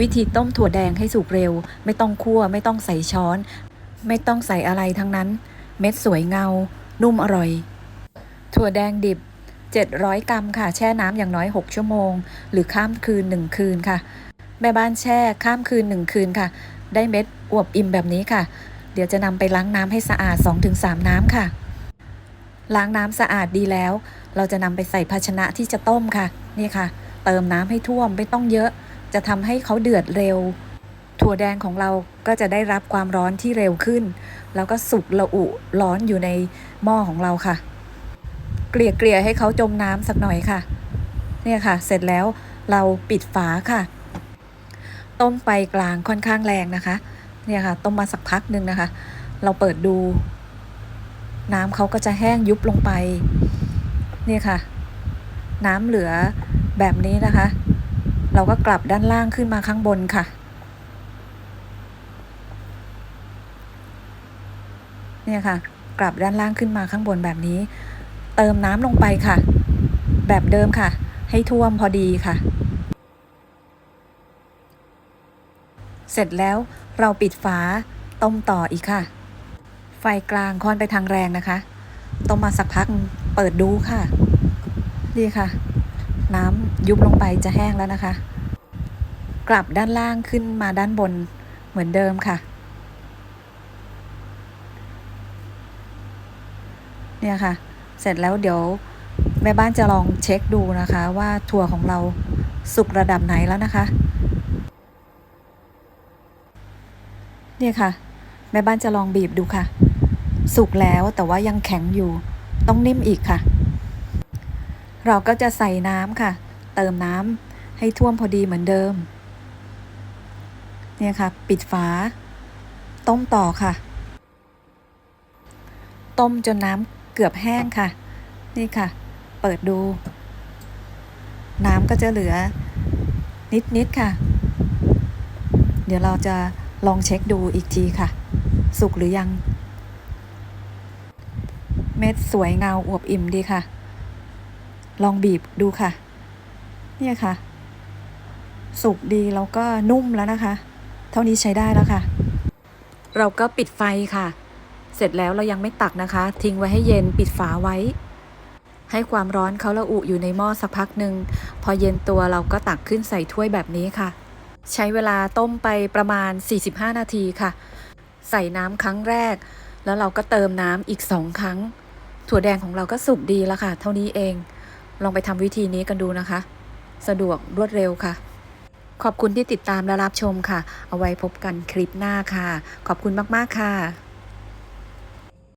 วิธีต้มถั่วแดงให้สุกเร็ว ไม่ต้องคั่วไม่ต้องใส่ช้อน ไม่ต้องใส่อะไรทั้งนั้น เม็ดสวยเงา นุ่มอร่อย ถั่วแดงดิบ 700 กรัมค่ะ แช่น้ำอย่างน้อย 6 ชั่วโมง หรือข้ามคืน 1 คืนค่ะ แม่บ้านแช่ข้ามคืน 1 คืนค่ะ ได้เม็ดอวบอิ่มแบบนี้ค่ะ เดี๋ยวจะนำไปล้างน้ำให้สะอาด 2-3 น้ำค่ะ ล้างน้ำสะอาดดีแล้ว เราจะนำไปใส่ภาชนะที่จะต้มค่ะ นี่ค่ะ เติมน้ำให้ท่วมไม่ต้องเยอะ จะทำให้เขาเดือดเร็ว ถั่วแดงของเราก็จะได้รับความร้อนที่เร็วขึ้น แล้วก็สุกละอุร้อนอยู่ในหม้อของเราค่ะ เกลี่ยเกลี่ยให้เขาจมน้ำสักหน่อยค่ะ เนี่ยค่ะ เสร็จแล้วเราปิดฝาค่ะ ต้มไฟกลางค่อนข้างแรงนะคะ เนี่ยค่ะ ต้มมาสักพักหนึ่งนะคะ เราเปิดดู น้ำเขาก็จะแห้งยุบลงไป เนี่ยค่ะ น้ำเหลือแบบนี้นะคะ เราก็กลับด้านล่างขึ้นมาข้างบนค่ะ เนี่ยค่ะ กลับด้านล่างขึ้นมาข้างบนแบบนี้ เติมน้ำลงไปค่ะ แบบเดิมค่ะ ให้ท่วมพอดีค่ะ เสร็จแล้วเราปิดฝาต้มต่ออีกค่ะ ไฟกลางค่อนไปทางแรงนะคะ ต้มมาสักพักเปิดดูค่ะนี่ค่ะ น้ำยุบลงไปจะแห้งแล้วนะคะ กลับด้านล่างขึ้นมาด้านบนเหมือนเดิมค่ะ เนี่ยค่ะ เสร็จแล้วเดี๋ยวแม่บ้านจะลองเช็คดูนะคะ ว่าถั่วของเราสุกระดับไหนแล้วนะคะ เนี่ยค่ะ แม่บ้านจะลองบีบดูค่ะ สุกแล้วแต่ว่ายังแข็งอยู่ ต้องนิ่มอีกค่ะ เราก็จะใส่น้ำค่ะ เติมน้ำให้ท่วมพอดีเหมือนเดิม เนี่ยค่ะ ปิดฝา ต้มต่อค่ะ ต้มจนน้ำเกือบแห้งค่ะ นี่ค่ะ เปิดดู น้ำก็จะเหลือ นิด ๆ ค่ะ เดี๋ยวเราจะลองเช็คดูอีกทีค่ะ สุกหรือยัง เม็ดสวยเงาอวบอิ่มดีค่ะ ลองบีบดูค่ะ เนี่ยค่ะ สุกดีแล้วก็นุ่มแล้วนะคะ เท่านี้ใช้ได้แล้วค่ะ เราก็ปิดไฟค่ะ เสร็จแล้วเรายังไม่ตักนะคะ ทิ้งไว้ให้เย็นปิดฝาไว้ ให้ความร้อนเขาละอุอยู่ในหม้อสักพักหนึ่งพอเย็นตัวเราก็ตักขึ้นใส่ถ้วยแบบนี้ค่ะ ใช้เวลาต้มไปประมาณ 45 นาทีค่ะ ใส่น้ำครั้งแรก แล้วเราก็เติมน้ำอีกสองครั้ง ถั่วแดงของเราก็สุกดีแล้วค่ะ เท่านี้เอง ลองไปทำวิธีนี้กันดูนะคะ สะดวกรวดเร็วค่ะ ขอบคุณที่ติดตามและรับชมค่ะ เอาไว้พบกันคลิปหน้าค่ะ ขอบคุณมาก ๆ ค่ะ